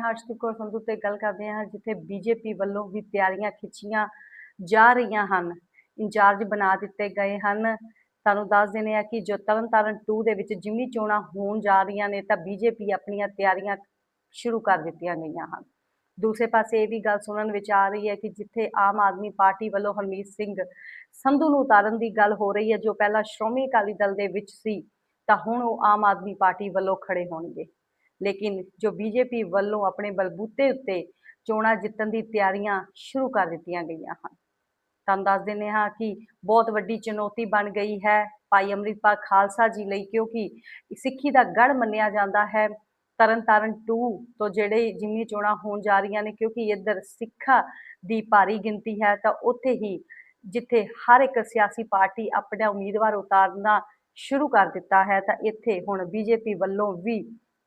ਹਾਂ, ਹਰਸ਼ਦੀਪ ਕੌਰ ਸੰਧੂ ਤੇ ਗੱਲ ਕਰਦੇ ਹਾਂ, ਜਿੱਥੇ ਬੀਜੇਪੀ ਵੱਲੋਂ ਵੀ ਤਿਆਰੀਆਂ ਖਿੱਚੀਆਂ ਜਾ ਰਹੀਆਂ ਹਨ। ਇੰਚਾਰਜ ਬਣਾ ਦਿੱਤੇ ਗਏ ਹਨ। ਤੁਹਾਨੂੰ ਦੱਸ ਦਿੰਦੇ ਆ ਕਿ ਜੋ ਤਰਨਤਾਰਨ 2 ਦੇ ਵਿੱਚ ਜਿਮਨੀ ਚੋਣਾਂ ਹੋਣ ਜਾ ਰਹੀਆਂ ਨੇ, ਤਾਂ ਬੀਜੇਪੀ ਆਪਣੀਆਂ ਤਿਆਰੀਆਂ ਸ਼ੁਰੂ ਕਰ ਦਿੱਤੀਆਂ ਗਈਆਂ ਹਨ। ਦੂਸਰੇ ਪਾਸੇ ਇਹ ਵੀ ਗੱਲ ਸੁਣਨ ਵਿੱਚ ਆ ਰਹੀ ਹੈ ਕਿ ਜਿੱਥੇ ਆਮ ਆਦਮੀ ਪਾਰਟੀ ਵੱਲੋਂ ਹਰਮੀਤ ਸਿੰਘ ਸੰਧੂ ਨੂੰ ਉਤਾਰਨ ਦੀ ਗੱਲ ਹੋ ਰਹੀ ਹੈ, ਜੋ ਪਹਿਲਾਂ ਸ਼੍ਰੋਮਣੀ ਅਕਾਲੀ ਦਲ ਦੇ ਵਿੱਚ ਸੀ, ਤਾਂ ਹੁਣ ਉਹ ਆਮ ਆਦਮੀ ਪਾਰਟੀ ਵੱਲੋਂ ਖੜੇ ਹੋਣਗੇ। ਲੇਕਿਨ ਜੋ ਬੀਜੇਪੀ ਵੱਲੋਂ ਆਪਣੇ ਬਲਬੂਤੇ ਉੱਤੇ ਚੋਣਾਂ ਜਿੱਤਣ ਦੀ ਤਿਆਰੀਆਂ ਸ਼ੁਰੂ ਕਰ ਦਿੱਤੀਆਂ ਗਈਆਂ ਹਨ। ਤੁਹਾਨੂੰ ਦੱਸ ਦਿੰਦੇ ਹਾਂ ਕਿ ਬਹੁਤ ਵੱਡੀ ਚੁਣੌਤੀ ਬਣ ਗਈ ਹੈ ਭਾਈ ਅੰਮ੍ਰਿਤਪਾਲ ਖਾਲਸਾ ਜੀ ਲਈ, ਕਿਉਂਕਿ ਸਿੱਖੀ ਦਾ ਗੜ ਮੰਨਿਆ ਜਾਂਦਾ ਹੈ। ਤਰਨਤਾਰਨ 2 ਤੋਂ ਜਿਹੜੇ ਜਿਮਨੀ ਚੋਣਾਂ ਹੋਣ ਜਾ ਰਹੀਆਂ ਨੇ, ਕਿਉਂਕਿ ਇੱਧਰ ਸਿੱਖਾਂ ਦੀ ਭਾਰੀ ਗਿਣਤੀ ਹੈ, ਤਾਂ ਉੱਥੇ ਹੀ ਜਿੱਥੇ ਹਰ ਇੱਕ ਸਿਆਸੀ ਪਾਰਟੀ ਆਪਣਾ ਉਮੀਦਵਾਰ ਉਤਾਰਨਾ ਸ਼ੁਰੂ ਕਰ ਦਿੱਤਾ ਹੈ, ਤਾਂ ਇੱਥੇ ਹੁਣ ਬੀਜੇਪੀ ਵੱਲੋਂ ਵੀ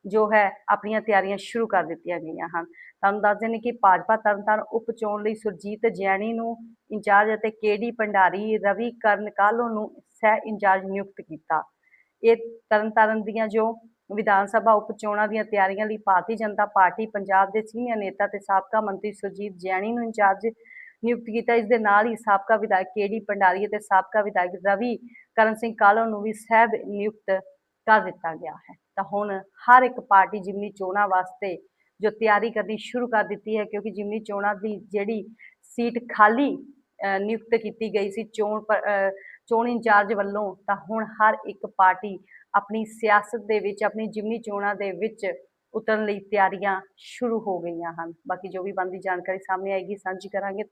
ਜੋ ਹੈ, ਆਪਣੀਆਂ ਤਿਆਰੀਆਂ ਸ਼ੁਰੂ ਕਰ ਦਿੱਤੀਆਂ ਗਈਆਂ ਹਨ। ਤੁਹਾਨੂੰ ਦੱਸ ਦਿੰਦੇ ਕਿ ਭਾਜਪਾ ਤਰਨਤਾਰਨ ਉਪ ਚੋਣ ਲਈ ਸੁਰਜੀਤ ਜੈਣੀ ਨੂੰ ਇੰਚਾਰਜ ਅਤੇ ਕੇਡੀ ਭੰਡਾਰੀ ਰਵੀ ਕਰਨ ਕਾਲੋ ਨੂੰ ਸਹਿ ਇੰਚਾਰਜ ਨਿਯੁਕਤ ਕੀਤਾ। ਇਹ ਤਰਨਤਾਰਨ ਦੀਆਂ ਜੋ ਵਿਧਾਨ ਸਭਾ ਉਪ ਚੋਣਾਂ ਦੀਆਂ ਤਿਆਰੀਆਂ ਲਈ ਭਾਰਤੀ ਜਨਤਾ ਪਾਰਟੀ, ਪੰਜਾਬ ਦੇ ਸੀਨੀਅਰ ਨੇਤਾ ਤੇ ਸਾਬਕਾ ਮੰਤਰੀ ਸੁਰਜੀਤ ਜੈਣੀ ਨੂੰ ਇੰਚਾਰਜ ਨਿਯੁਕਤ ਕੀਤਾ। ਇਸ ਦੇ ਨਾਲ ਹੀ ਸਾਬਕਾ ਵਿਧਾਇਕ ਕੇਡੀ ਭੰਡਾਰੀ ਅਤੇ ਸਾਬਕਾ ਵਿਧਾਇਕ ਰਵੀ ਕਰਨ ਸਿੰਘ ਕਾਲੋ ਨੂੰ ਵੀ ਸਹਿਬ ਨਿਯੁਕਤ ਕਰ ਦਿੱਤਾ ਗਿਆ ਹੈ। ਤਾਂ ਹੁਣ ਹਰ ਇੱਕ ਪਾਰਟੀ ਜਿਮਨੀ ਚੋਣਾਂ ਵਾਸਤੇ ਜੋ ਤਿਆਰੀ ਕਰਨੀ ਸ਼ੁਰੂ ਕਰ ਦਿੱਤੀ ਹੈ, ਕਿਉਂਕਿ ਜਿਮਨੀ ਚੋਣਾਂ ਦੀ ਜਿਹੜੀ ਸੀਟ ਖਾਲੀ ਨਿਯੁਕਤ ਕੀਤੀ ਗਈ ਸੀ ਚੋਣ ਚੋਣ ਇੰਚਾਰਜ ਵੱਲੋਂ, ਤਾਂ ਹੁਣ ਹਰ ਇੱਕ ਪਾਰਟੀ ਆਪਣੀ ਸਿਆਸਤ ਦੇ ਵਿੱਚ, ਆਪਣੀ ਜਿਮਨੀ ਚੋਣਾਂ ਦੇ ਵਿੱਚ ਉਤਰਨ ਲਈ ਤਿਆਰੀਆਂ ਸ਼ੁਰੂ ਹੋ ਗਈਆਂ ਹਨ। ਬਾਕੀ ਜੋ ਵੀ ਬਣਦੀ ਜਾਣਕਾਰੀ ਸਾਹਮਣੇ ਆਏਗੀ, ਸਾਂਝੀ ਕਰਾਂਗੇ। ਤਾਂ